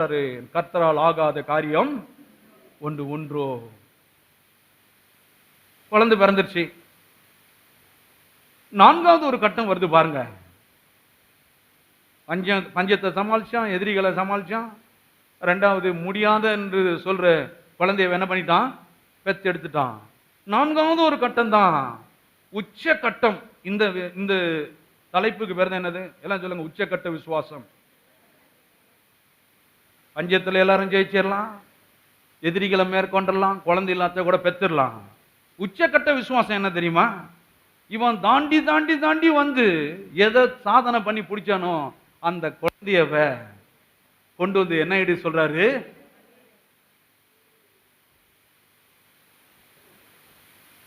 சொல்றாரு, கர்த்தரால் ஆகாத காரியம் ஒன்று ஒன்றோ. குழந்தை பிறந்துருச்சு. நான்காவது ஒரு கட்டம் வருது பாருங்க. பஞ்சம் பஞ்சத்தை சமாளிச்சான் எதிரிகளை சமாளிச்சான். ரெண்டாவது முடியாத என்று சொல்ற குழந்தைய என்ன பண்ணிட்டான்? பெத்து எடுத்துட்டான் நான்காவது ஒரு கட்டம் தான். உச்ச கட்டம் இந்த இந்த தலைப்புக்கு பிறந்த என்னது? எல்லாம் சொல்லுங்க உச்சக்கட்ட விசுவாசம். பஞ்சத்தில் எல்லாரும் ஜெயிச்சிடலாம் எதிரிகளை மேற்கொண்டரலாம். குழந்தை இல்லாத கூட பெற்றுடலாம் உச்சக்கட்ட விசுவாசம் என்ன தெரியுமா? இவன் தாண்டி தாண்டி தாண்டி வந்து எதை சாதனை பண்ணி பிடிச்சானோ அந்த குழந்தையவ கொண்டு வந்து என்ன ஐடி சொல்றாரு?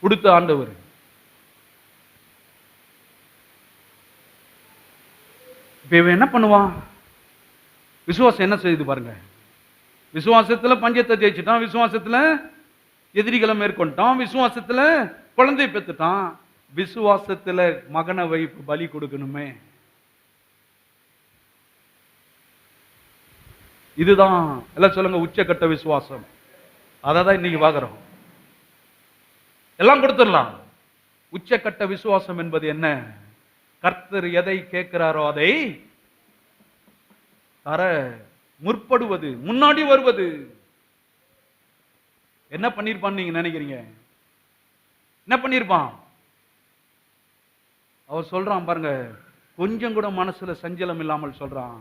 கொடுத்த ஆண்டவர். இப்ப இவன் என்ன பண்ணுவான்? விசுவாசம் என்ன செய்யுது பாருங்க. விசுவாசத்தில் பஞ்சத்தை ஜெயிச்சிட்டான் விசுவாசத்தில் எதிரிகளை மேற்கொண்டான் விசுவாசத்தில் குழந்தை பெற்றுட்டான். விசுவாசத்தில் மகனை வைப்பு பலி கொடுக்கணுமே. இதுதான் எல்லாம் சொல்லுங்க உச்சக்கட்ட விசுவாசம். அதை தான் இன்னைக்கு பார்க்குறோம். எல்லாம் கொடுத்துடலாம். உச்சக்கட்ட விசுவாசம் என்பது என்ன? கர்த்தர் எதை கேட்கிறாரோ அதை தர முற்படுவது முன்னாடி வருவது. என்ன பண்ணிருப்பான்னு நீங்க நினைக்கிறீங்க? என்ன பண்ணியிருப்பான் அவர் சொல்றான் பாருங்க கொஞ்சம் கூட மனசுல சஞ்சலம் இல்லாமல் சொல்றான்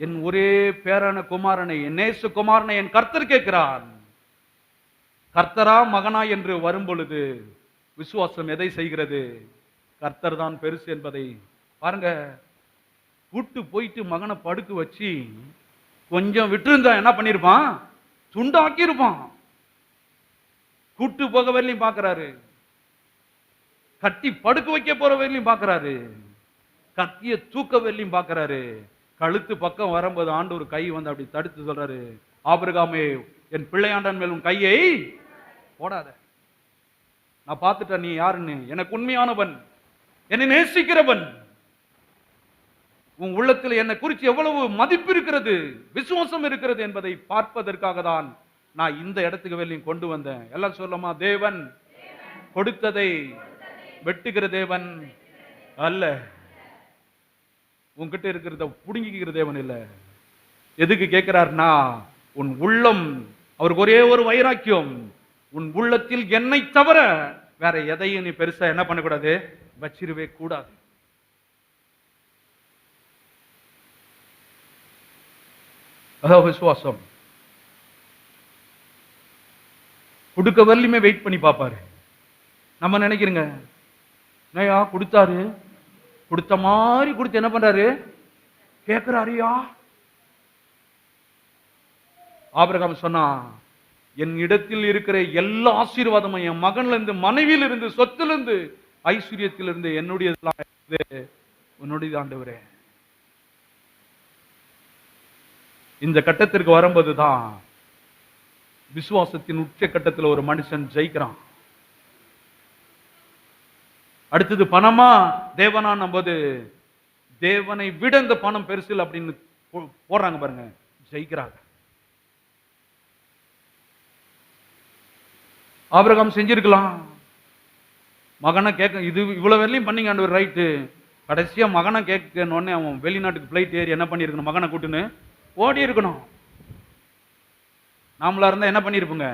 என் ஒரே பேரான குமாரனை என் நேச குமாரனை என் கர்த்தர் கேட்கிறான் கர்த்தரா மகனா என்று வரும் பொழுது விசுவாசம் எதை செய்கிறது? கர்த்தர் தான் பெருசு என்பதை. பாருங்க கூட்டு போயிட்டு மகனை படுக்க வச்சு கொஞ்சம் விட்டுருந்தா என்ன பண்ணிருப்பான்? துண்டாக்கியிருப்பான். கூட்டு போக வரலையும் பார்க்குறாரு. கட்டி படுக்க வைக்க போற வரலையும் பார்க்குறாரு. கத்திய தூக்க வரலையும் பார்க்குறாரு. கழுத்து பக்கம் வரும்போது ஆண்டு ஒரு கை வந்து அப்படி தடுத்து சொல்றாரு. ஆபிரகாமே என் பிள்ளையாண்டன் மேல் உன் கையை போடாத. நான் பார்த்துட்டேன் நீ யாருன்னு? எனக்கு உண்மையானவன். என்னை நேசிக்கிறவன். உன் உள்ளத்தில் என்னை குறித்து எவ்வளவு மதிப்பு இருக்கிறது விசுவாசம் இருக்கிறது என்பதை பார்ப்பதற்காக தான் நான் இந்த இடத்துக்கு வெளியும் கொண்டு வந்தேன். எல்லாம் சொல்லமா? தேவன் கொடுத்ததை வெட்டுகிற தேவன் அல்ல. உன்கிட்ட இருக்கிறத புடுங்கிக்கிற தேவன் இல்லை. எதுக்கு கேட்கிறார்னா உன் உள்ளம் அவருக்கு ஒரே ஒரு வைராக்கியம். உன் உள்ளத்தில் என்னை தவிர வேற எதையும் நீ பெருசா என்ன பண்ணக்கூடாது? வச்சிருவே கூடாது. விசுவாசம் கொடுக்க வரலையுமே வெயிட் பண்ணி பார்ப்பாரு நம்ம நினைக்கிறோங்க. என்னய்யா கொடுத்தாரு? கொடுத்த மாதிரி கொடுத்து என்ன பண்றாரு? கேட்கிறாரியா ஆபிரகாம் சொன்னா என் இடத்தில் இருக்கிற எல்லா ஆசீர்வாதமும் என் மகன்ல இருந்து மனைவியில இருந்து சொத்துல இருந்து ஐஸ்வர்யத்திலிருந்து என்னுடையதெல்லாம் உன்னுடைய ஆண்டவரே. இந்த கட்டத்திற்கு வரும்போது தான் விசுவாசத்தின் உச்ச கட்டத்தில் ஒரு மனுஷன் ஜெயிக்கிறான். அடுத்தது பணமா? தேவனா போது தேவனை விட இந்த பணம் பெருசில் அப்படின்னு போ- போடுறாங்க பாருங்க. ஜெயிக்கிறாங்க. ஆபிரகாம் செஞ்சிருக்கலாம். மகனை கேட்க இது இவ்வளோ வரலையும் பண்ணீங்க ஆண்டவர் ரைட்டு கடைசியாக மகனை கேட்கணுன்னே அவன் வெளிநாட்டுக்கு ஃப்ளைட் ஏறி என்ன பண்ணியிருக்கணும்? மகனை கூட்டுன்னு ஓடி இருக்கணும் நாமளா இருந்தா என்ன பண்ணியிருப்போங்க?